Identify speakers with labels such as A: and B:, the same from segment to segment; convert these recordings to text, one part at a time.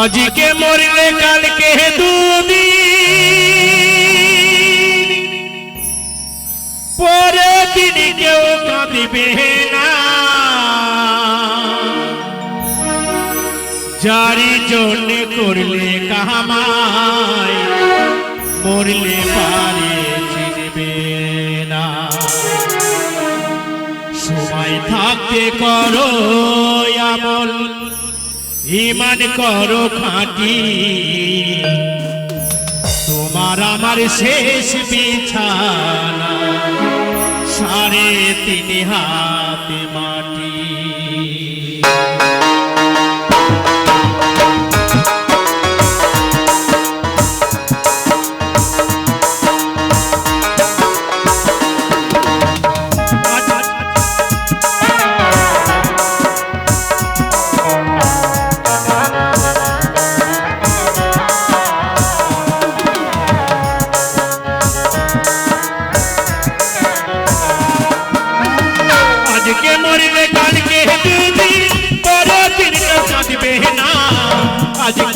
A: আজকে মরলে কালকে দুদিন। পরে দিন কেউ কাঁদিবে না। যারি জন্য করলে কামাই মরলে পারে চিনবে না। সময় থাকতে করো আমল। ইমান করো খাঁটি। তোমার আমার শেষ বিছানা সাড়ে তিন হাতে।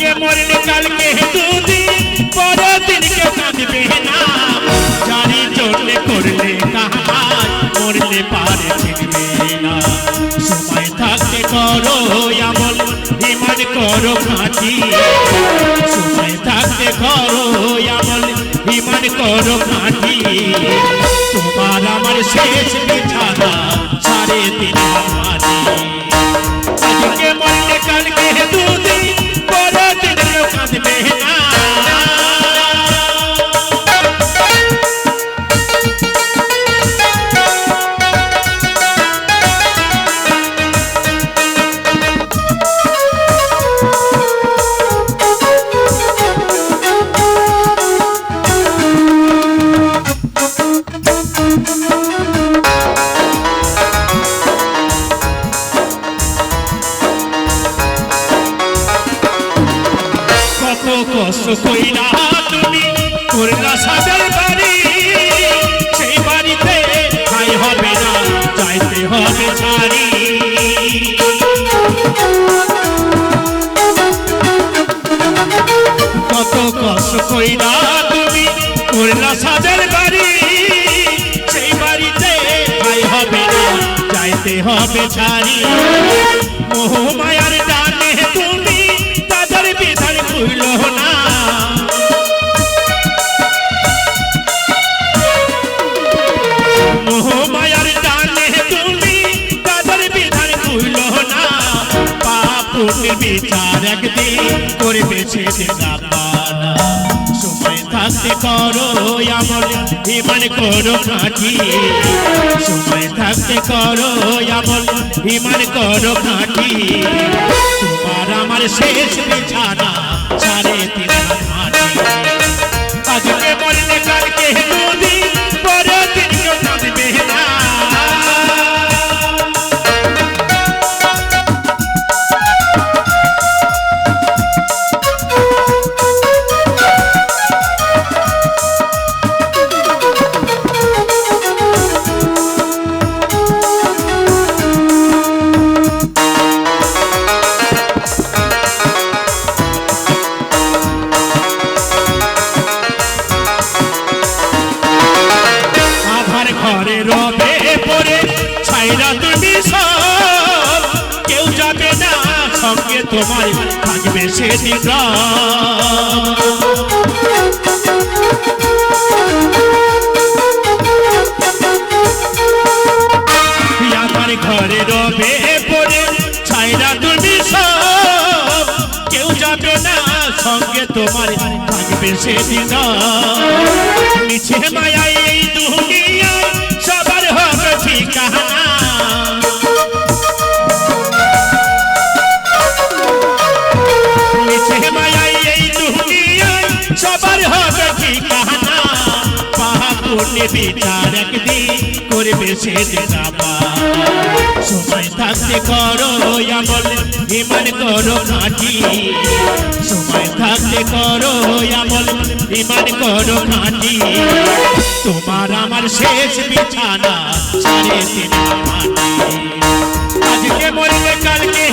A: আজকে মরলে কালকে দুদিন, পরের দিন কেউ কাঁদবে না। জানি চললে করলে কাহার মরলে পারে চিনবে না। সময় থাকতে করো আমল ইমান করো খাঁটি সময় থাকতে করো আমল ইমান করো খাঁটি তোমার আমার শেষ বিছানা সাড়ে তিন কইরা তুমি করলা সাদের বাড়ি, সেই বাড়িতে ঠাই হবে না যাইতে হবে ছাড়ি। কত কষ্ট কইরা তুমি করলা সাদের বাড়ি, সেই বাড়িতে ঠাই হবে না যাইতে হবে ছাড়ি। বিচার একদিন করবে সেদিন রাব্বানা সময় থাকতে করো আমল, ইমান করো খাঁটি। সময় থাকতে করো আমল, ইমান করো খাঁটি। সব কেউ যাবে না সঙ্গে তোমার থাকবে সেদিন আমার ঘরে রবে পড়ে ছাইরা তুমি সব কেউ যাবে না সঙ্গে তোমার থাকবে সেদিন মিছে মায়াই এই দুনিয়া পাহাপুণ্যে বিচার একদিন করবে আবার সময় থাকতে করো আমল ইমান করো খাঁটি। সময় থাকতে করো আমল ইমান করো খাঁটি। তোমার আমার শেষ বিছানা আজকে মরলে কালকে